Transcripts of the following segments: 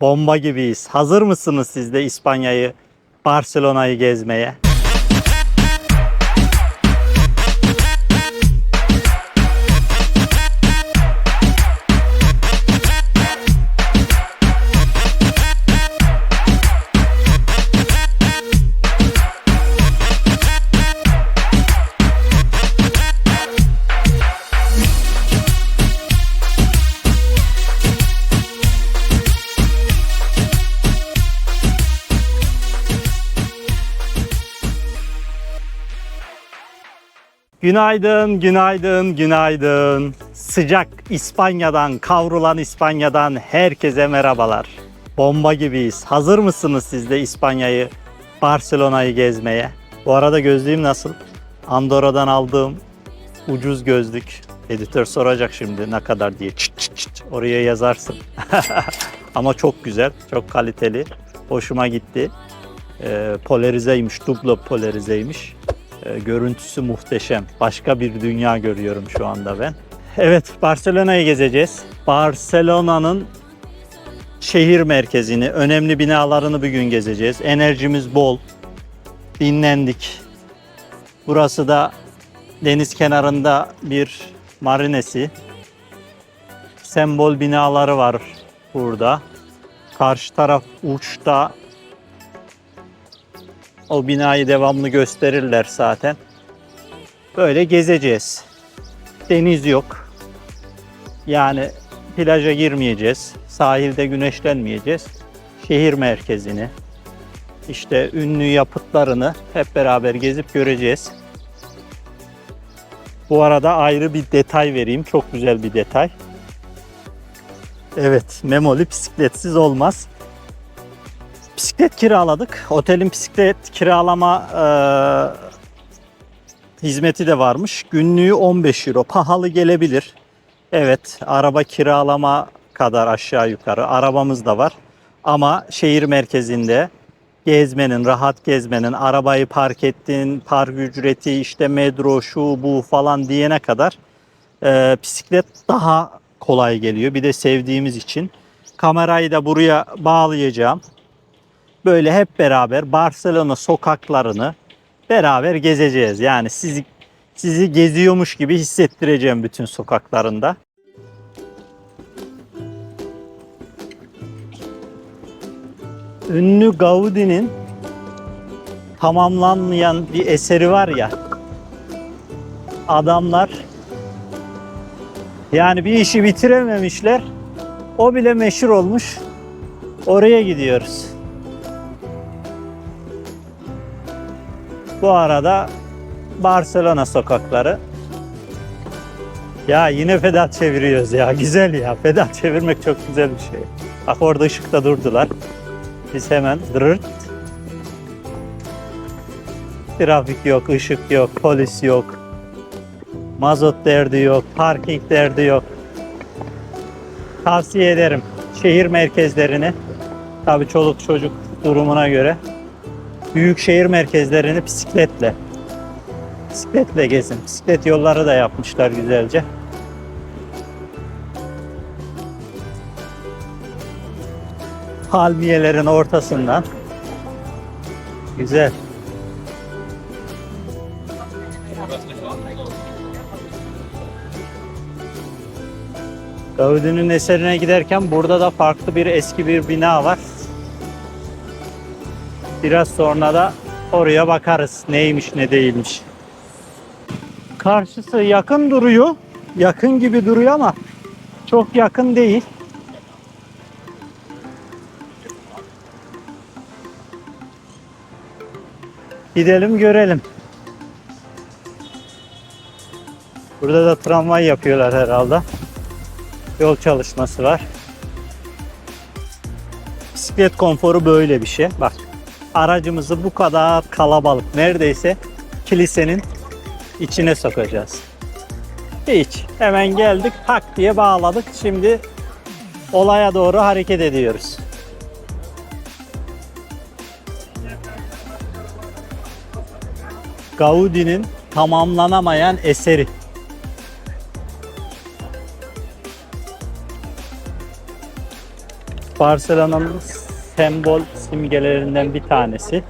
Bomba gibiyiz. Hazır mısınız siz de İspanya'yı, Barcelona'yı gezmeye? Günaydın, günaydın, günaydın. Sıcak İspanya'dan, kavrulan İspanya'dan herkese merhabalar. Bomba gibiyiz. Hazır mısınız siz de İspanya'yı, Barcelona'yı gezmeye? Bu arada gözlüğüm nasıl? Andorra'dan aldığım ucuz gözlük. Editör soracak şimdi ne kadar diye. Çıt çıt çıt. Oraya yazarsın. Ama çok güzel, çok kaliteli. Hoşuma gitti. Ee, polarizeymiş, dublo polarizeymiş. Ee, görüntüsü muhteşem. Başka bir dünya görüyorum şu anda ben. Evet, Barcelona'yı gezeceğiz. Barcelona'nın şehir merkezini, önemli binalarını bir gün gezeceğiz. Enerjimiz bol. Dinlendik. Burası da deniz kenarında bir marinesi. Sembol binaları var burada. Karşı taraf uçta o binayı devamlı gösterirler zaten. Böyle gezeceğiz. Deniz yok. Yani plaja girmeyeceğiz. Sahilde güneşlenmeyeceğiz. Şehir merkezini, işte ünlü yapıtlarını hep beraber gezip göreceğiz. Bu arada ayrı bir detay vereyim. Çok güzel bir detay. Evet, Memoli bisikletsiz olmaz bisiklet kiraladık. Otelin bisiklet kiralama e, hizmeti de varmış. Günlüğü 15 euro. Pahalı gelebilir. Evet, araba kiralama kadar aşağı yukarı. Arabamız da var. Ama şehir merkezinde gezmenin, rahat gezmenin, arabayı park ettin, park ücreti, işte metro, şu bu falan diyene kadar e, bisiklet daha kolay geliyor. Bir de sevdiğimiz için. Kamerayı da buraya bağlayacağım böyle hep beraber Barcelona sokaklarını beraber gezeceğiz. Yani sizi sizi geziyormuş gibi hissettireceğim bütün sokaklarında. Ünlü Gaudi'nin tamamlanmayan bir eseri var ya. Adamlar yani bir işi bitirememişler. O bile meşhur olmuş. Oraya gidiyoruz. Bu arada Barcelona sokakları. Ya yine pedal çeviriyoruz ya. Güzel ya. Pedal çevirmek çok güzel bir şey. Bak orada ışıkta durdular. Biz hemen dırırt. Trafik yok, ışık yok, polis yok. Mazot derdi yok, parking derdi yok. Tavsiye ederim şehir merkezlerini. Tabii çoluk çocuk durumuna göre büyük şehir merkezlerini bisikletle bisikletle gezin. Bisiklet yolları da yapmışlar güzelce. Palmiyelerin ortasından. Güzel. Gaudi'nin eserine giderken burada da farklı bir eski bir bina var. Biraz sonra da oraya bakarız. Neymiş ne değilmiş. Karşısı yakın duruyor. Yakın gibi duruyor ama çok yakın değil. Gidelim görelim. Burada da tramvay yapıyorlar herhalde. Yol çalışması var. Bisiklet konforu böyle bir şey. Bak aracımızı bu kadar kalabalık neredeyse kilisenin içine sokacağız. Hiç. Hemen geldik tak diye bağladık. Şimdi olaya doğru hareket ediyoruz. Gaudi'nin tamamlanamayan eseri. Barcelona'nın sembol simgelerinden bir tanesi.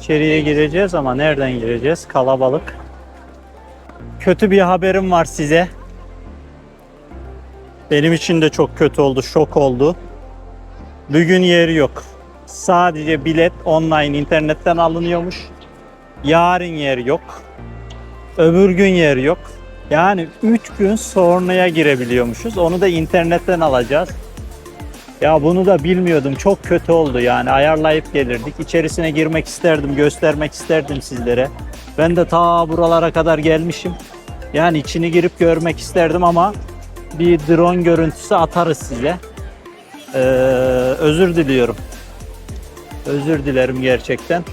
İçeriye gireceğiz ama nereden gireceğiz? Kalabalık. Kötü bir haberim var size. Benim için de çok kötü oldu, şok oldu. Bugün yeri yok. Sadece bilet online internetten alınıyormuş. Yarın yer yok. Öbür gün yer yok. Yani 3 gün sonraya girebiliyormuşuz. Onu da internetten alacağız. Ya bunu da bilmiyordum. Çok kötü oldu yani. Ayarlayıp gelirdik. İçerisine girmek isterdim, göstermek isterdim sizlere. Ben de ta buralara kadar gelmişim. Yani içini girip görmek isterdim ama bir drone görüntüsü atarız size. Ee, özür diliyorum. Özür dilerim gerçekten.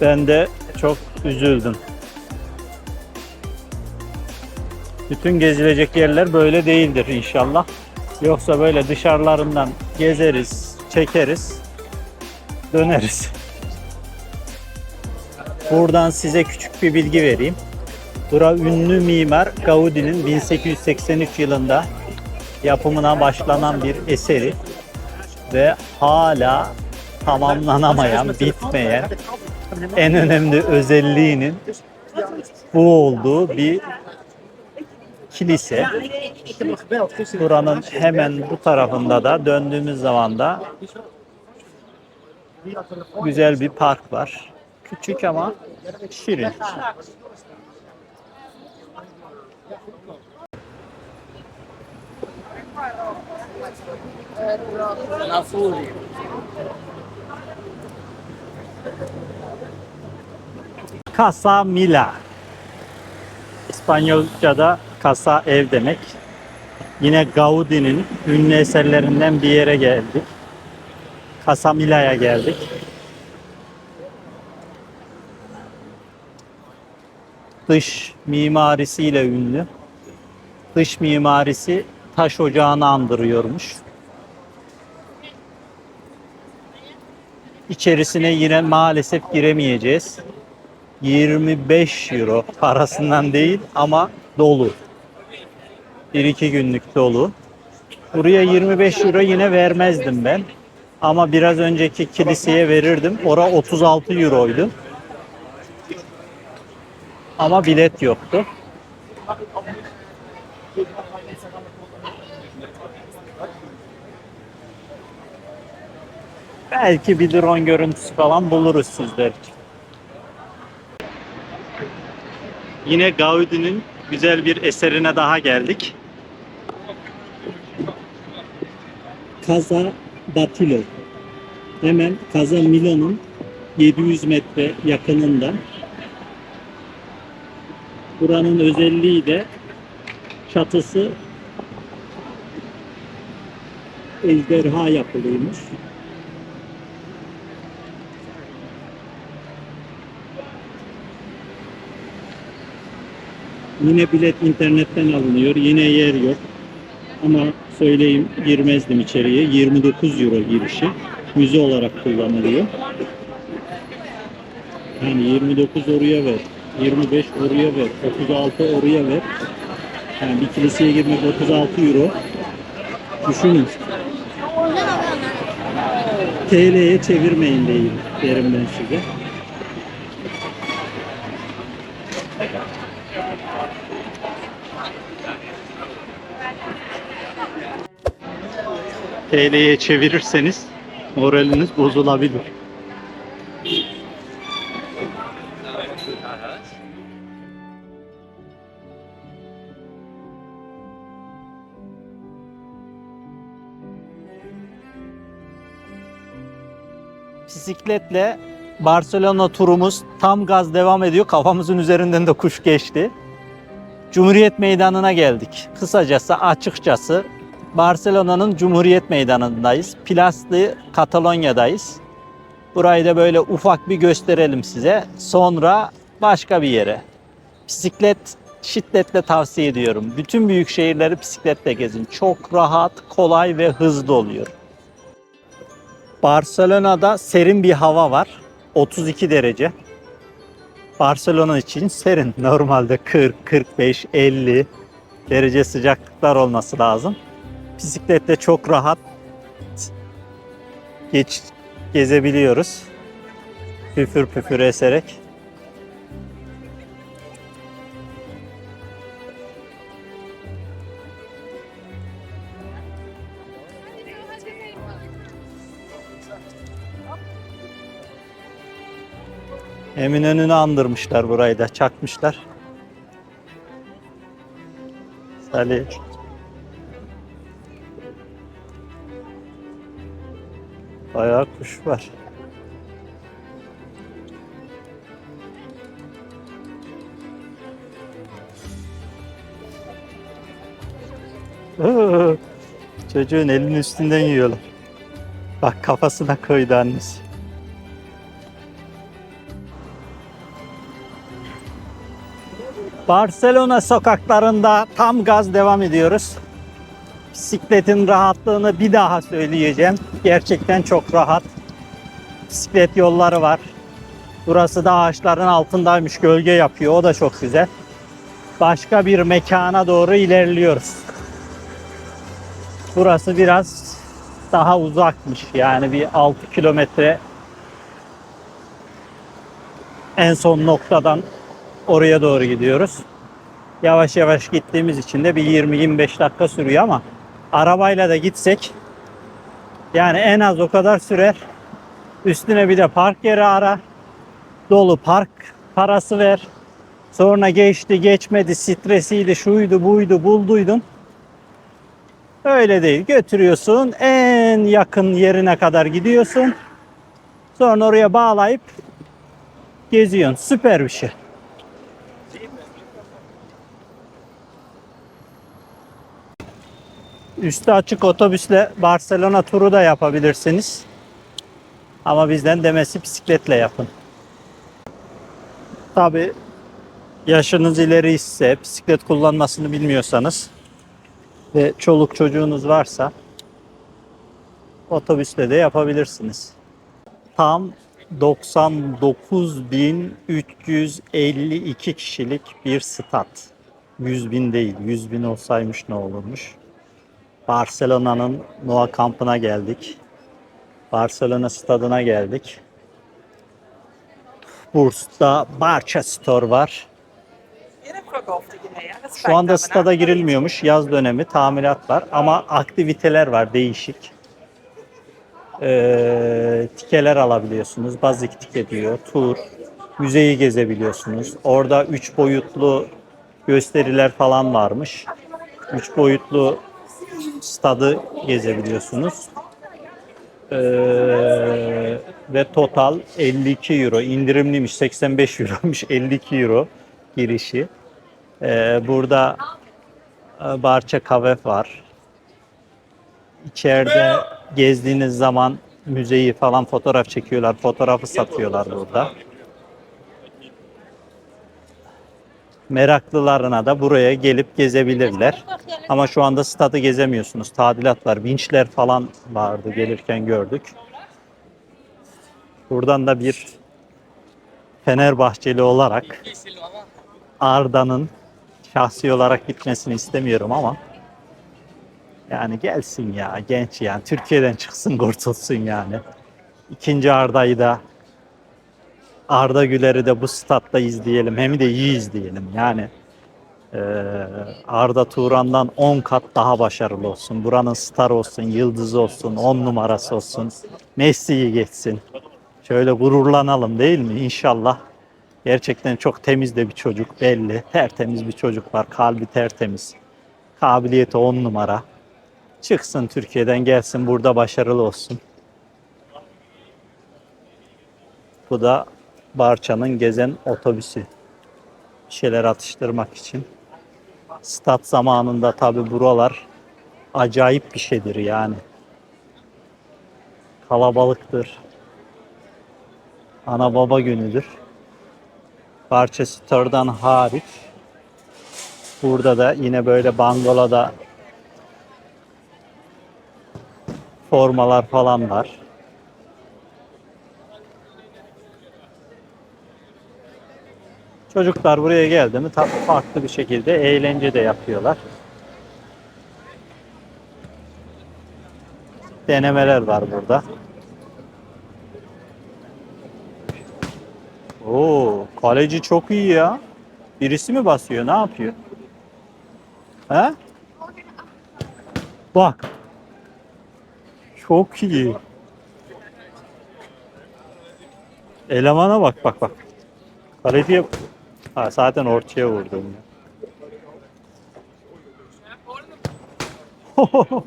Ben de çok üzüldüm. Bütün gezilecek yerler böyle değildir inşallah. Yoksa böyle dışarılarından gezeriz, çekeriz, döneriz. Buradan size küçük bir bilgi vereyim. Bura ünlü mimar Gaudi'nin 1883 yılında yapımına başlanan bir eseri ve hala tamamlanamayan, bitmeyen en önemli özelliğinin bu olduğu bir kilise. Buranın hemen bu tarafında da döndüğümüz zaman da güzel bir park var. Küçük ama şirin. Casa Mila. İspanyolca'da casa ev demek. Yine Gaudi'nin ünlü eserlerinden bir yere geldik. Casa Mila'ya geldik. Dış mimarisiyle ünlü. Dış mimarisi taş ocağını andırıyormuş. İçerisine yine maalesef giremeyeceğiz. 25 euro parasından değil ama dolu. 1-2 günlük dolu. Buraya 25 euro yine vermezdim ben. Ama biraz önceki kiliseye verirdim. Ora 36 euroydu. Ama bilet yoktu. Belki bir drone görüntüsü falan buluruz sizler için. Yine Gaudi'nin güzel bir eserine daha geldik. Casa Batilo. Hemen Casa Milo'nun 700 metre yakınında. Buranın özelliği de çatısı ejderha yapılıymış. Yine bilet internetten alınıyor. Yine yer yok. Ama söyleyeyim girmezdim içeriye. 29 euro girişi. Müze olarak kullanılıyor. Yani 29 oraya ver. 25 oraya ver. 36 oraya ver. Yani bir kiliseye girmek 36 euro. Düşünün. TL'ye çevirmeyin değil derim ben size. TL'ye çevirirseniz moraliniz bozulabilir. Bisikletle Barcelona turumuz tam gaz devam ediyor. Kafamızın üzerinden de kuş geçti. Cumhuriyet Meydanı'na geldik. Kısacası, açıkçası Barcelona'nın Cumhuriyet Meydanı'ndayız. Plaslı Katalonya'dayız. Burayı da böyle ufak bir gösterelim size. Sonra başka bir yere. Bisiklet şiddetle tavsiye ediyorum. Bütün büyük şehirleri bisikletle gezin. Çok rahat, kolay ve hızlı oluyor. Barcelona'da serin bir hava var. 32 derece. Barcelona için serin. Normalde 40, 45, 50 derece sıcaklıklar olması lazım. Bisikletle çok rahat geç gezebiliyoruz. Püfür püfür eserek. Eminönü'nü andırmışlar burayı da çakmışlar. Salih. Bayağı kuş var. Çocuğun elinin üstünden yiyorlar. Bak kafasına koydu annesi. Barcelona sokaklarında tam gaz devam ediyoruz. Bisikletin rahatlığını bir daha söyleyeceğim. Gerçekten çok rahat. Bisiklet yolları var. Burası da ağaçların altındaymış. Gölge yapıyor. O da çok güzel. Başka bir mekana doğru ilerliyoruz. Burası biraz daha uzakmış. Yani bir 6 kilometre en son noktadan oraya doğru gidiyoruz. Yavaş yavaş gittiğimiz için de bir 20-25 dakika sürüyor ama arabayla da gitsek yani en az o kadar sürer. Üstüne bir de park yeri ara. Dolu park parası ver. Sonra geçti geçmedi stresiydi şuydu buydu bulduydun. Öyle değil. Götürüyorsun en yakın yerine kadar gidiyorsun. Sonra oraya bağlayıp geziyorsun. Süper bir şey. Üstü açık otobüsle Barcelona turu da yapabilirsiniz. Ama bizden demesi bisikletle yapın. Tabi yaşınız ileri ise bisiklet kullanmasını bilmiyorsanız ve çoluk çocuğunuz varsa otobüsle de yapabilirsiniz. Tam 99.352 kişilik bir stat. 100 bin değil, 100 bin olsaymış ne olurmuş. Barcelona'nın Noa kampına geldik. Barcelona stadına geldik. Burs'ta Barça Store var. Şu anda stada girilmiyormuş. Yaz dönemi tamirat var ama aktiviteler var değişik. Ee, tikeler alabiliyorsunuz. Bazik tike diyor. Tur. Müzeyi gezebiliyorsunuz. Orada 3 boyutlu gösteriler falan varmış. 3 boyutlu stadı gezebiliyorsunuz. Ee, ve total 52 euro indirimliymiş 85 euroymuş 52 euro girişi. Ee, burada e, Barça kahve var. İçeride gezdiğiniz zaman müzeyi falan fotoğraf çekiyorlar. Fotoğrafı satıyorlar burada. Meraklılarına da buraya gelip gezebilirler. Ama şu anda stadı gezemiyorsunuz. Tadilat var. Vinçler falan vardı gelirken gördük. Buradan da bir Fenerbahçeli olarak Arda'nın şahsi olarak gitmesini istemiyorum ama yani gelsin ya genç yani Türkiye'den çıksın kurtulsun yani. İkinci Arda'yı da Arda Güler'i de bu statta izleyelim hem de iyi izleyelim yani. Ee, Arda Turan'dan 10 kat daha başarılı olsun. Buranın star olsun, yıldızı olsun, 10 numarası olsun. Messi'yi geçsin. Şöyle gururlanalım değil mi? İnşallah. Gerçekten çok temiz de bir çocuk belli. Tertemiz bir çocuk var. Kalbi tertemiz. Kabiliyeti 10 numara. Çıksın Türkiye'den gelsin burada başarılı olsun. Bu da Barça'nın gezen otobüsü. Bir şeyler atıştırmak için. Stat zamanında tabi buralar acayip bir şeydir yani. Kalabalıktır. Ana baba günüdür. Barça Store'dan hariç burada da yine böyle bangaloda formalar falan var. Çocuklar buraya geldi mi tabii farklı bir şekilde eğlence de yapıyorlar. denemeler var burada. Oo, kaleci çok iyi ya. Birisi mi basıyor? Ne yapıyor? He? Bak. Çok iyi. Elemana bak bak bak. Kaleciye ha, zaten ortaya vurdum.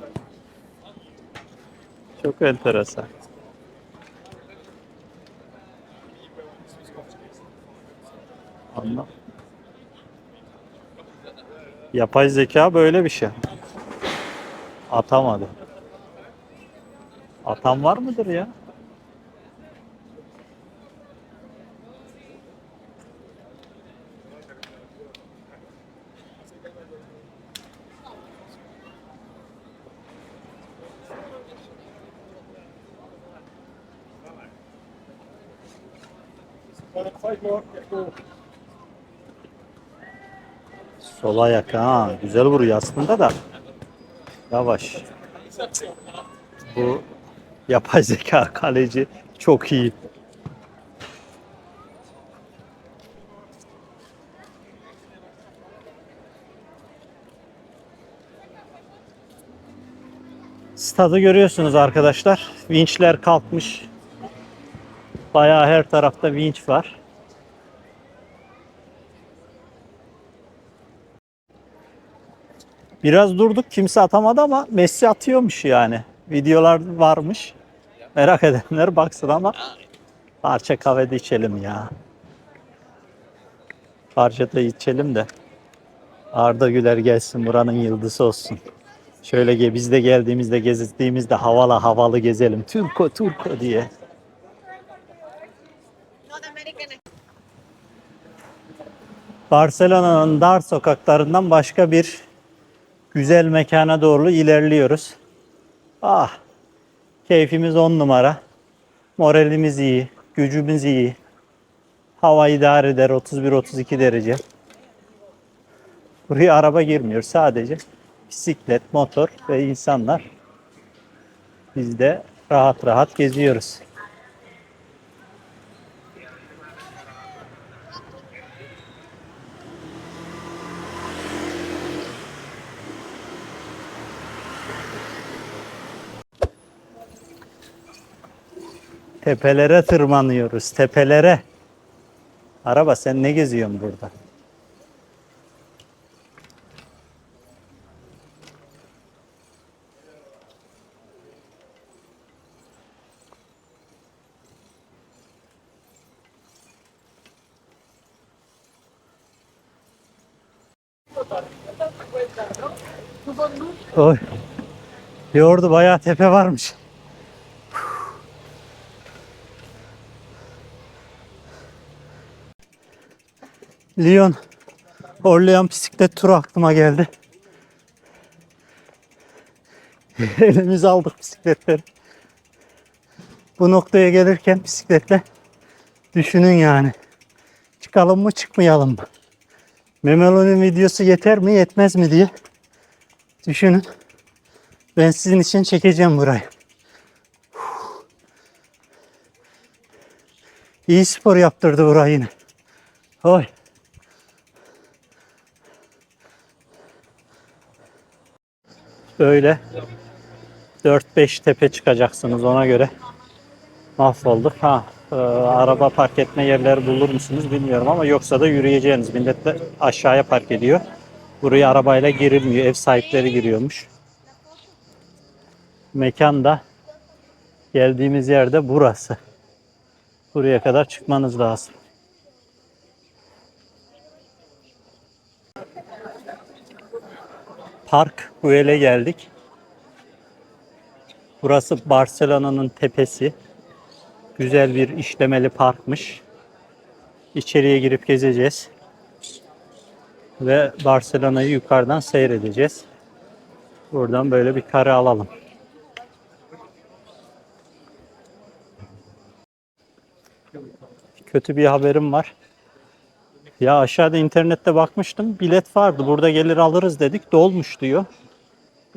Çok enteresan. Anlam. Yapay zeka böyle bir şey. Atamadı. Atan var mıdır ya? Sol ayak ha. Güzel vuruyor aslında da. Yavaş. Bu yapay zeka kaleci çok iyi. Stadı görüyorsunuz arkadaşlar. Vinçler kalkmış. Bayağı her tarafta vinç var. Biraz durduk kimse atamadı ama Messi atıyormuş yani. Videolar varmış. Merak edenler baksın ama parça kahvede içelim ya. Parça da içelim de Arda Güler gelsin buranın yıldızı olsun. Şöyle ge biz de geldiğimizde gezdiğimizde havalı havalı gezelim. Turko Turko diye. Barcelona'nın dar sokaklarından başka bir güzel mekana doğru ilerliyoruz. Ah, keyfimiz on numara. Moralimiz iyi, gücümüz iyi. Hava idare eder 31-32 derece. Buraya araba girmiyor sadece bisiklet, motor ve insanlar. Biz de rahat rahat geziyoruz. Tepelere tırmanıyoruz, tepelere. Araba sen ne geziyorsun burada? Oy. Yordu bayağı tepe varmış. Lyon Orlean bisiklet turu aklıma geldi. Elimize aldık bisikletleri. Bu noktaya gelirken bisikletle düşünün yani. Çıkalım mı çıkmayalım mı? Memelon'un videosu yeter mi yetmez mi diye düşünün. Ben sizin için çekeceğim burayı. İyi spor yaptırdı burayı yine. Oy. Böyle 4-5 tepe çıkacaksınız ona göre. Mahvolduk. Ha, e, araba park etme yerleri bulur musunuz bilmiyorum ama yoksa da yürüyeceğiniz. Millet de aşağıya park ediyor. Buraya arabayla girilmiyor. Ev sahipleri giriyormuş. Mekan da geldiğimiz yerde burası. Buraya kadar çıkmanız lazım. Park Güell'e geldik. Burası Barcelona'nın tepesi. Güzel bir işlemeli parkmış. İçeriye girip gezeceğiz. Ve Barcelona'yı yukarıdan seyredeceğiz. Buradan böyle bir kare alalım. Kötü bir haberim var. Ya aşağıda internette bakmıştım. Bilet vardı. Burada gelir alırız dedik. Dolmuş diyor.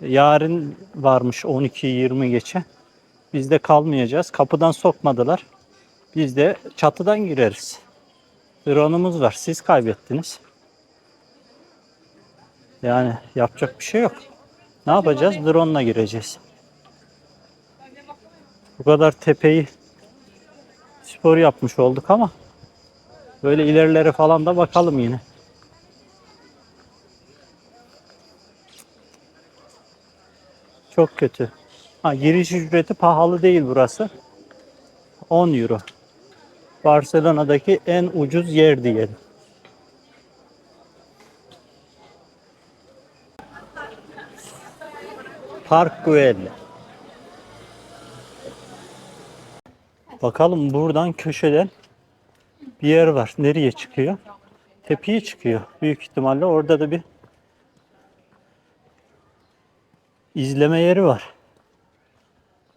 Yarın varmış 12-20 geçe. Biz de kalmayacağız. Kapıdan sokmadılar. Biz de çatıdan gireriz. Drone'umuz var. Siz kaybettiniz. Yani yapacak bir şey yok. Ne yapacağız? Drone'la gireceğiz. Bu kadar tepeyi spor yapmış olduk ama böyle ilerilere falan da bakalım yine. Çok kötü. Ha, giriş ücreti pahalı değil burası. 10 euro. Barcelona'daki en ucuz yer diyelim. Park Güell. Bakalım buradan köşeden bir yer var. Nereye çıkıyor? Tepeye çıkıyor. Büyük ihtimalle orada da bir izleme yeri var.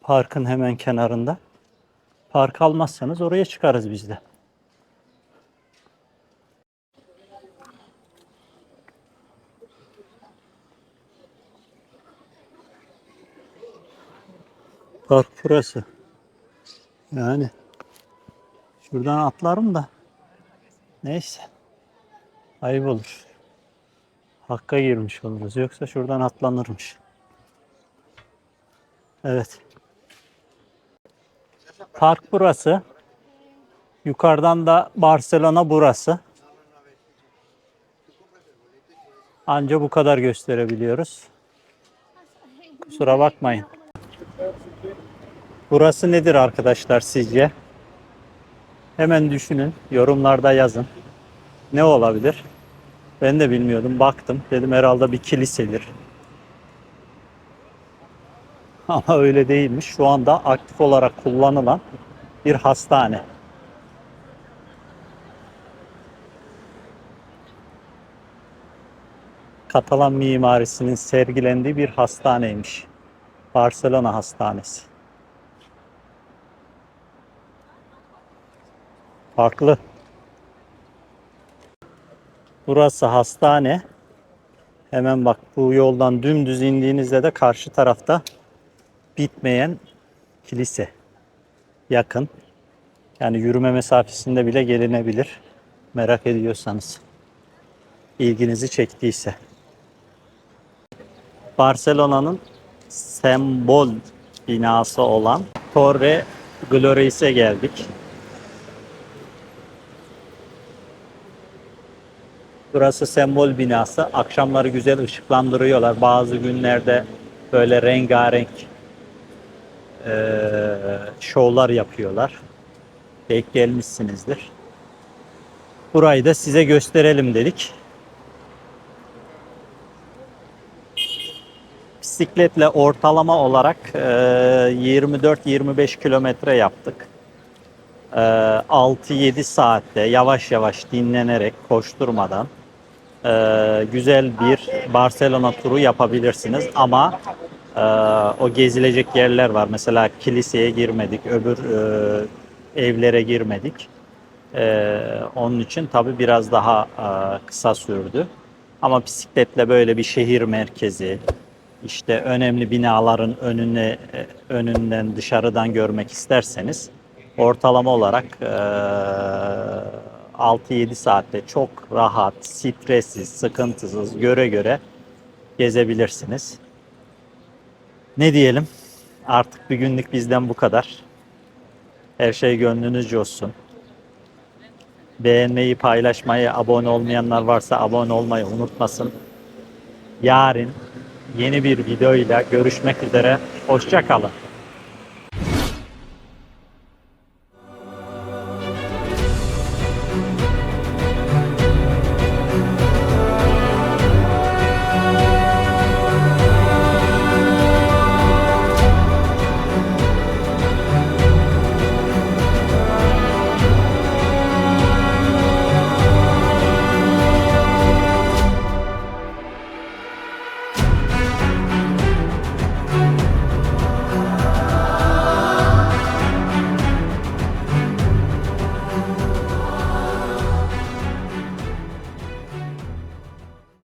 Parkın hemen kenarında. Park almazsanız oraya çıkarız biz de. Park burası. Yani şuradan atlarım da neyse. Ayıp olur. Hakka girmiş oluruz. Yoksa şuradan atlanırmış. Evet. Park burası. Yukarıdan da Barcelona burası. Anca bu kadar gösterebiliyoruz. Kusura bakmayın. Burası nedir arkadaşlar sizce? Hemen düşünün, yorumlarda yazın. Ne olabilir? Ben de bilmiyordum. Baktım. Dedim herhalde bir kilisedir. Ama öyle değilmiş. Şu anda aktif olarak kullanılan bir hastane. Katalan mimarisinin sergilendiği bir hastaneymiş. Barcelona Hastanesi. Farklı. Burası hastane. Hemen bak bu yoldan dümdüz indiğinizde de karşı tarafta bitmeyen kilise. Yakın. Yani yürüme mesafesinde bile gelinebilir. Merak ediyorsanız. ilginizi çektiyse. Barcelona'nın sembol binası olan Torre Glorios'e geldik. Burası sembol binası. Akşamları güzel ışıklandırıyorlar. Bazı günlerde böyle rengarenk eee, şovlar yapıyorlar. Denk gelmişsinizdir. Burayı da size gösterelim dedik. Bisikletle ortalama olarak eee, 24-25 kilometre yaptık. Eee, 6-7 saatte yavaş yavaş dinlenerek koşturmadan eee, güzel bir Barcelona turu yapabilirsiniz ama eee, o gezilecek yerler var. Mesela kiliseye girmedik, öbür eee, evlere girmedik. Eee, onun için tabii biraz daha eee, kısa sürdü. Ama bisikletle böyle bir şehir merkezi, işte önemli binaların önüne e, önünden dışarıdan görmek isterseniz ortalama olarak eee 6-7 saatte çok rahat, stressiz, sıkıntısız göre göre gezebilirsiniz. Ne diyelim? Artık bir günlük bizden bu kadar. Her şey gönlünüzce olsun. Beğenmeyi, paylaşmayı, abone olmayanlar varsa abone olmayı unutmasın. Yarın yeni bir videoyla görüşmek üzere. Hoşça kalın.